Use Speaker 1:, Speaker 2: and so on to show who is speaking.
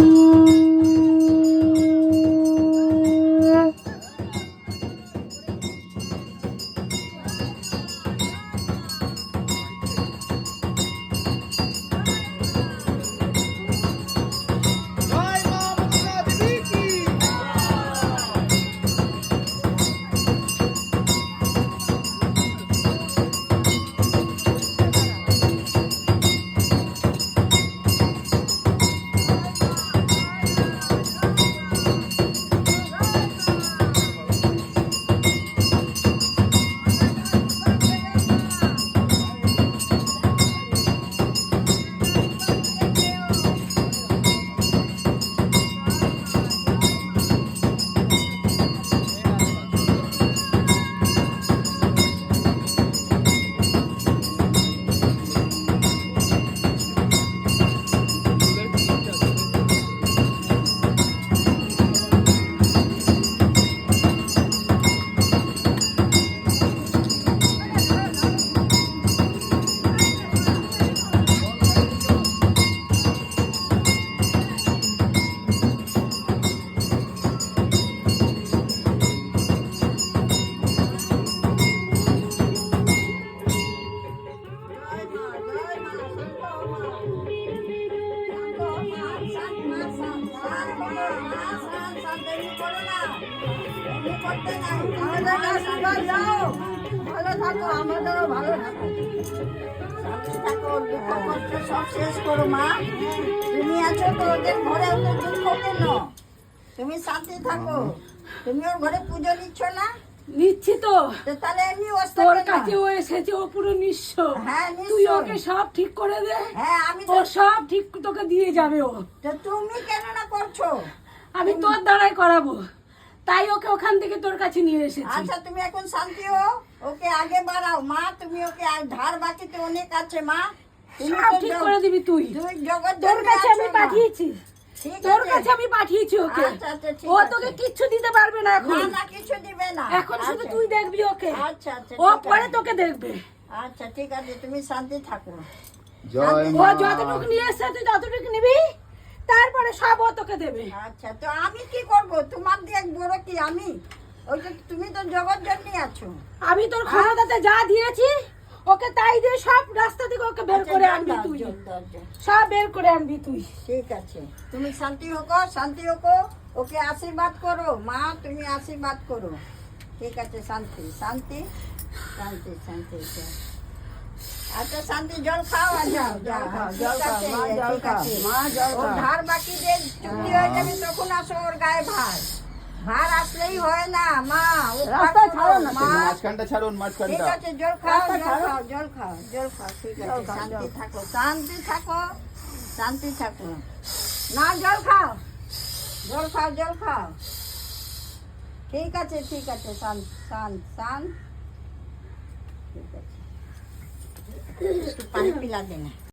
Speaker 1: Música তুমি শান্তি থাকো। তুমি ওর ঘরে পুজো নিচ্ছ না?
Speaker 2: নিচ্ছি তো।
Speaker 1: তাহলে এমনি ওর
Speaker 2: কাছে ও এসেছে ও পুরো নিঃস্ব। তুই ওকে সব ঠিক করে দে।
Speaker 1: হ্যাঁ আমি
Speaker 2: ও সব ঠিক তোকে দিয়ে যাবে ও।
Speaker 1: তুমি কেন না করছ?
Speaker 2: আমি তোর দ্বারাই করাবো। তাই ওকে ওখান থেকে তোর কাছে নিয়ে এসেছি।
Speaker 1: আচ্ছা তুমি এখন শান্তি হো ওকে আগে বাড়াও। মা তুমি ওকে আর ধার বাকিতে অনেক আছে মা। তুমি
Speaker 2: সব ঠিক করে দিবি তুই। তোর কাছে আমি পাঠিয়েছি। তোর কাছে আমি পাঠিয়েছি ওকে।
Speaker 1: আচ্ছা, আচ্ছা,
Speaker 2: ও তোকে কিচ্ছু দিতে পারবে না এখন।
Speaker 1: না কিছু দিবে না।
Speaker 2: এখন শুধু
Speaker 1: আচ্ছা।
Speaker 2: তুই দেখবি ওকে।
Speaker 1: আচ্ছা আচ্ছা
Speaker 2: ও পরে তোকে দেখবে।
Speaker 1: আচ্ছা ঠিক আছে। তুমি শান্তি থাকো।
Speaker 3: জয়
Speaker 2: ও যতটুকু নিয়ে এসছে তুই ততটুকু নিবি? তারপরে সব ও তোকে দেবে।
Speaker 1: আচ্ছা তো আমি কি করব? তোমার দিয়ে বড় কি আমি? ওই তো তুমি তো জগৎ জন্মে আছো।
Speaker 2: আমি তোর ক্ষমতাতে যা দিয়েছি ওকে তাই দিয়ে সব রাস্তা থেকে ওকে বের
Speaker 1: আচ্ছা,
Speaker 2: করে আনবি তুই। সব বের করে আনবি তুই।
Speaker 1: ঠিক আছে। তুমি শান্তি হোকো শান্তি হোকো। ওকে আশীর্বাদ করো। মা তুমি আশীর্বাদ করো। ঠিক আছে শান্তি শান্তি শান্তি শান্তি। আচ্ছা শান্তি জল খাও আর যাও যাও জল খাও মা জল খাও মা জল খাও। ধার বাকি যে চুক্তি হয়ে। যাবে তখন আসো ওর গায়ে ভার। ভার আসলেই হয় না মা রাস্তা ছাড়ো না
Speaker 3: মাঝখানটা ছাড়ুন
Speaker 1: ঠিক আছে জল খাও জল খাও জল খাও জল খাও ঠিক আছে শান্তি থাকো শান্তি থাকো শান্তি থাকো। না জল খাও জল খাও জল খাও। ঠিক আছে ঠিক আছে শান শান শান ঠিক আছে। Ito pala pila.